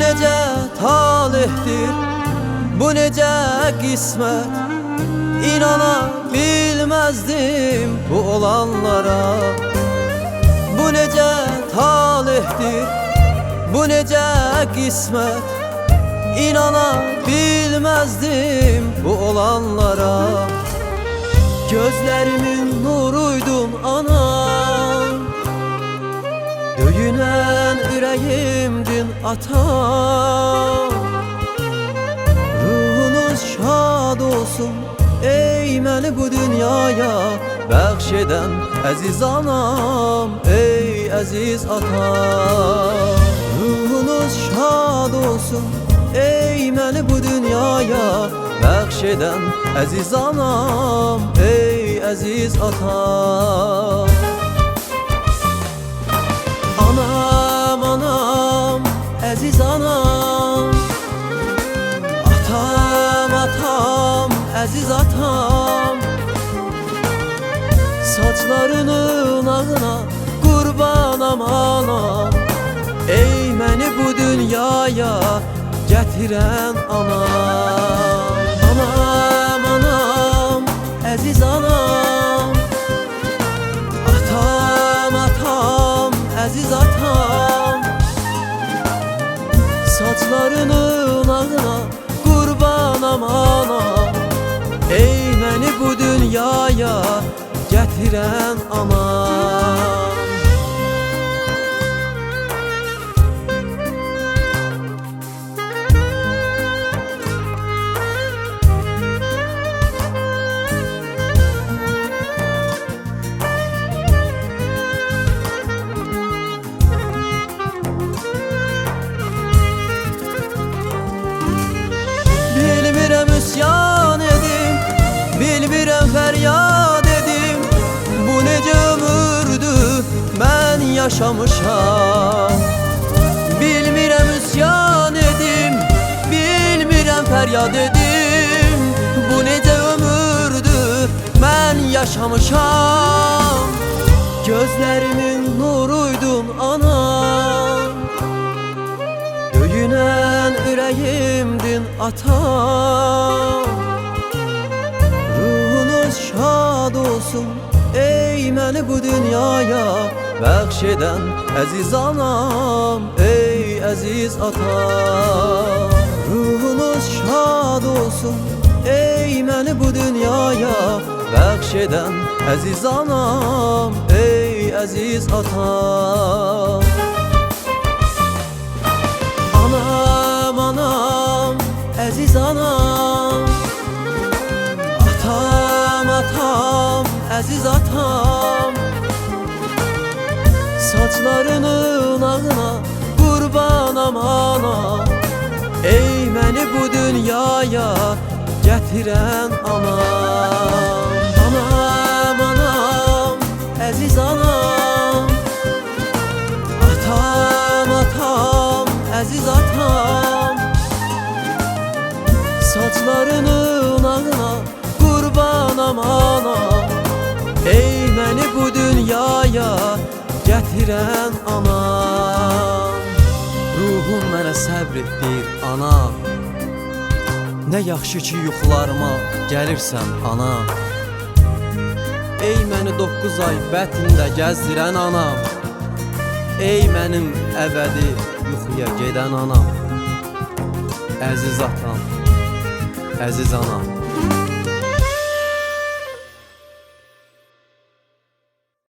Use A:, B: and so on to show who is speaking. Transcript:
A: necə talihdir Bu necə qismət İnana bilməzdim bu olanlara. Bu necə talihdir Bu necə qismət İnana bilməzdim bu olanlara. Gözlərimin nuruydun anam Döyünən ürəyimdin atam Ruhunuz şad olsun Ey məni bu dünyaya Bəxş edən əziz anam Ey əziz atam. Ruhunuz şad olsun Ey məni bu dünyaya Bəxş edən əziz anam Ey əziz atam əziz atam. Saçlarının ağına qurbanam anam Ey məni bu dünyaya gətirən anam. Anam anam əziz anam. Atam atam əziz atam. Saçlarının ağına qurbanam anam gətirən anam yaşamışam Bilmirəm üsyan edim Bilmirəm fəryad edim. Bu necə ömürdür mən yaşamışam. Gözlərimin nuruydun anam Döyünən ürəyimdin atam Ruhunuz şad olsun Ey məni bu dünyaya Bəxş edən əziz anam Ey əziz atam. Ruhunuz şad olsun Ey məni bu dünyaya. Bəxş edən əziz anam Ey əziz atam. Anam anam əziz anam. Atam atam əziz atam Saçlarının ağına qurbanam anam Ey məni bu dünyaya gətirən anam. Anam anam əziz anam. Atam atam əziz atam. Saçlarının ağına gətirən anam Ruhum mənə səbr etdir ana. Nə yaxşı ki yuxularıma gəlirsən ana. Ey məni 9 ay bətnində gəzdirən anam Ey mənim əbədi yuxuya gedən anam Əziz atam, əziz anam